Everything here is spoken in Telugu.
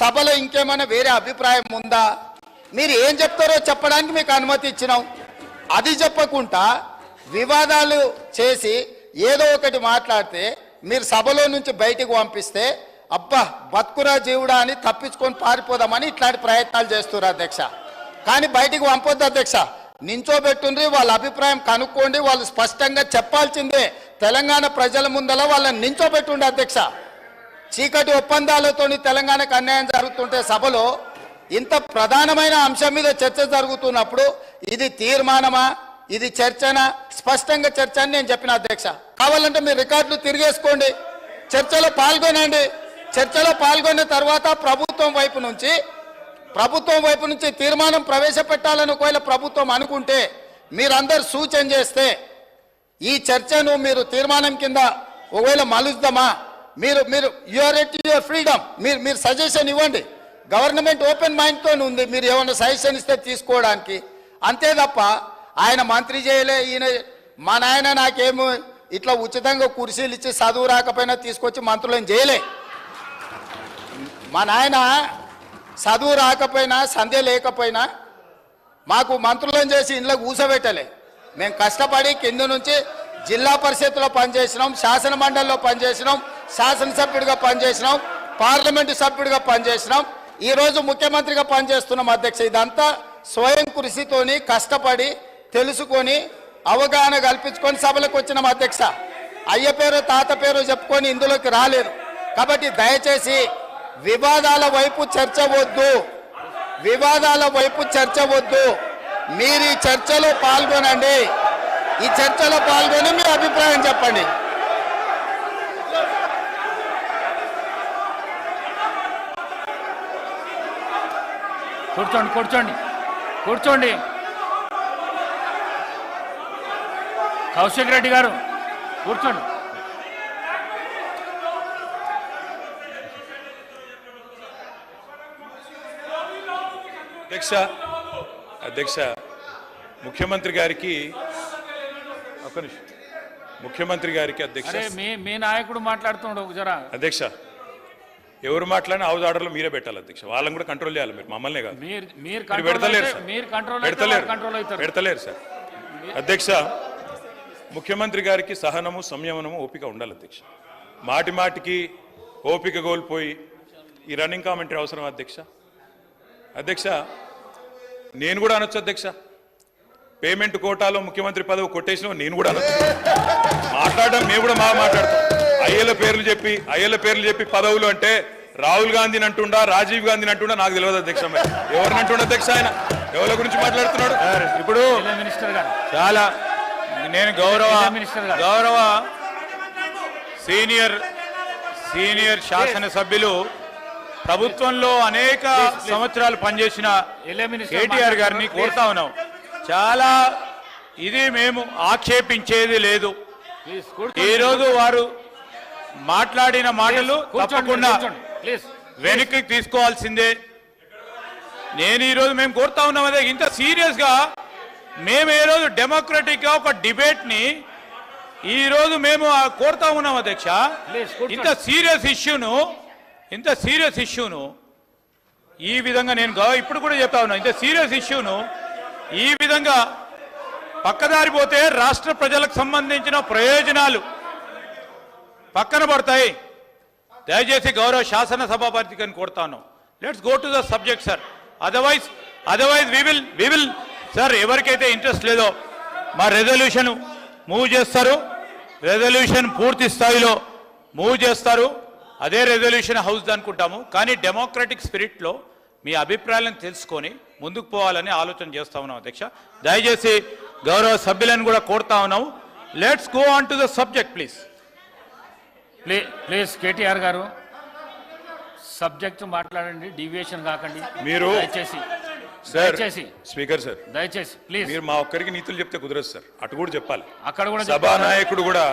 సభలో ఇంకేమైనా వేరే అభిప్రాయం ఉందా? మీరు ఏం చెప్తారో చెప్పడానికి మీకు అనుమతి ఇచ్చినాం. అది చెప్పకుండా వివాదాలు చేసి ఏదో ఒకటి మాట్లాడితే మీరు సభలో నుంచి బయటికి పంపిస్తే అబ్బా బతుకురా జీవుడా అని తప్పించుకొని పారిపోదామని ఇట్లాంటి ప్రయత్నాలు చేస్తున్నారు అధ్యక్ష. కానీ బయటికి పంపొద్దు అధ్యక్ష. నించోబెట్టుండ్రి వాళ్ళ అభిప్రాయం కనుక్కోండి వాళ్ళు స్పష్టంగా చెప్పాల్సిందే. తెలంగాణ ప్రజల ముందల వాళ్ళని నించోబెట్టుండే అధ్యక్ష. చీకటి ఒప్పందాలతోని తెలంగాణకు అన్యాయం జరుగుతుంటే సభలో ఇంత ప్రధానమైన అంశం మీద చర్చ జరుగుతున్నప్పుడు ఇది తీర్మానమా? ఇది చర్చనా? స్పష్టంగా చర్చ అని నేను చెప్పిన అధ్యక్ష. కావాలంటే మీరు రికార్డులు తిరిగేసుకోండి. చర్చలో పాల్గొనండి. చర్చలో పాల్గొన్న తర్వాత ప్రభుత్వం వైపు నుంచి ప్రభుత్వం వైపు నుంచి తీర్మానం ప్రవేశపెట్టాలని ఒకవేళ ప్రభుత్వం అనుకుంటే మీరందరు సూచన చేస్తే ఈ చర్చను మీరు తీర్మానం కింద ఒకవేళ మలుద్దామా? మీరు మీరు యూఆర్ ఎట్ యువర్ ఫ్రీడమ్ మీరు మీరు సజెషన్ ఇవ్వండి. గవర్నమెంట్ ఓపెన్ మైండ్తో ఉంది. మీరు ఏమైనా సజెషన్ ఇస్తే తీసుకోవడానికి. అంతే తప్ప ఆయన మంత్రి చేయలే ఈయన మా నాయన నాకేమో ఇట్లా ఉచితంగా కుర్చీలు ఇచ్చి చదువు రాకపోయినా తీసుకొచ్చి మంత్రులను చేయలే. మా నాయన చదువు రాకపోయినా సంధ్య లేకపోయినా మాకు మంత్రులను చేసి ఇంట్లో కూసబెట్టలే. మేము కష్టపడి కింద నుంచి జిల్లా పరిషత్లో పనిచేసినాం శాసన మండలిలో పనిచేసినాం. శాసనసభ్యుడిగా పనిచేసినాం పార్లమెంటు సభ్యుడిగా పనిచేసినాం. ఈరోజు ముఖ్యమంత్రిగా పనిచేస్తున్నాం అధ్యక్ష. ఇదంతా స్వయం కృషితోని కష్టపడి తెలుసుకొని అవగాహన కల్పించుకొని సభలకు వచ్చినాం అధ్యక్ష. అయ్య పేరు తాత పేరు చెప్పుకొని ఇందులోకి రాలేదు. కాబట్టి దయచేసి వివాదాల వైపు చర్చ వద్దు. వివాదాల వైపు చర్చ వద్దు. మీరు ఈ చర్చలో పాల్గొనండి. ఈ చర్చలో పాల్గొని మీ అభిప్రాయం చెప్పండి. కూర్చోండి కూర్చోండి. కూర్చోండి. కౌశిక్ రెడ్డి గారు కూర్చోండి. అధ్యక్ష అధ్యక్ష ముఖ్యమంత్రి గారికి ఒక నిమిషం. ముఖ్యమంత్రి గారికి అధ్యక్ష. మీ నాయకుడు మాట్లాడుతుండు జరా. అధ్యక్ష ఎవరు మాట్లాడినా హౌస్ ఆర్డర్లో మీరే పెట్టాలి అధ్యక్ష. వాళ్ళని కూడా కంట్రోల్ చేయాలి మీరు మమ్మల్నే కాదు. మీరు పెడతలేరు పెడతలేరు. పెడతలేరు సార్. అధ్యక్ష ముఖ్యమంత్రి గారికి సహనము సంయమనము ఓపిక ఉండాలి అధ్యక్ష. మాటి మాటికి ఓపిక కోల్పోయి ఈ రన్నింగ్ కామెంటరీ అవసరం అధ్యక్ష? అధ్యక్ష నేను కూడా అనొచ్చు అధ్యక్ష. పేమెంట్ కోటాలో ముఖ్యమంత్రి పదవి కొట్టేసిన నేను కూడా అనొచ్చు. మాట్లాడడం మేము కూడా బాగా మాట్లాడతాం. అయ్యల పేర్లు చెప్పి అయ్యల పేర్లు చెప్పి పదవులు అంటే రాహుల్ గాంధీని అంటుండా రాజీవ్ గాంధీని అంటుండా నాకు తెలియదు అధ్యక్ష ఎవరిని అంటుండ అధ్యక్ష ఆయన? ఎవరి గురించి మాట్లాడుతున్నాడు? ఇప్పుడు జిల్లా మినిస్టర్ గారు. చాలా నేను గౌరవ. గౌరవ సీనియర్ సీనియర్ శాసనసభ్యులు ప్రభుత్వంలో అనేక సంవత్సరాలు పనిచేసిన కేటీఆర్ గారిని. కోరుతా ఉన్నాం. చాలా ఇది మేము ఆక్షేపించేది లేదు. ప్లీజ్ కూర్చోండి. ఈ రోజు వారు మాట్లాడిన మాటలు తప్పకుండా వెనక్కి తీసుకోవాల్సిందే. నేను ఈరోజు మేము కోరుతా ఉన్నాం అదే ఇంత సీరియస్గా మేము ఏ రోజు డెమోక్రటిక్గా ఒక డిబేట్ని ఈరోజు మేము కోరుతా ఉన్నాం అధ్యక్ష. ఇంత సీరియస్ ఇష్యూను ఇంత సీరియస్ ఇష్యూను ఈ విధంగా నేను ఇప్పుడు కూడా చెప్తా ఉన్నా ఇంత సీరియస్ ఇష్యూను ఈ విధంగా పక్కదారి పోతే రాష్ట్ర ప్రజలకు సంబంధించిన ప్రయోజనాలు పక్కన పడతాయి. దయచేసి గౌరవ శాసనసభాపతి గారిని కొడతాను. Let's go to the subject sir otherwise otherwise we will we will sir ఎవరికైతే ఇంట్రెస్ట్ లేదో మా రెజల్యూషన్ మూవ్ చేస్తారు. రెజల్యూషన్ పూర్తి స్థాయిలో మూవ్ చేస్తారు. అదే రెజల్యూషన్ హౌస్ అనుకుంటాము. కానీ డెమోక్రటిక్ స్పిరిట్లో మీ అభిప్రాయాలను తెలుసుకొని ముందుకు పోవాలని ఆలోచన చేస్తా ఉన్నాం అధ్యక్ష. దయచేసి గౌరవ సభ్యులను కూడా కోరుతా ఉన్నాము. Let's go on to the subject please please- please KTR గారు సబ్జెక్ట్ మాట్లాడండి డీవియేషన్ కాకండి. మీరు- దయచేసి సార్ దయచేసి స్పీకర్ సార్ దయచేసి ప్లీజ్. మీరు మా ఒక్కరికి నీతులు చెప్తే కుదరదు సార్. అటు కూడా చెప్పాలి. అక్కడ కూడా సభానాయకుడు కూడా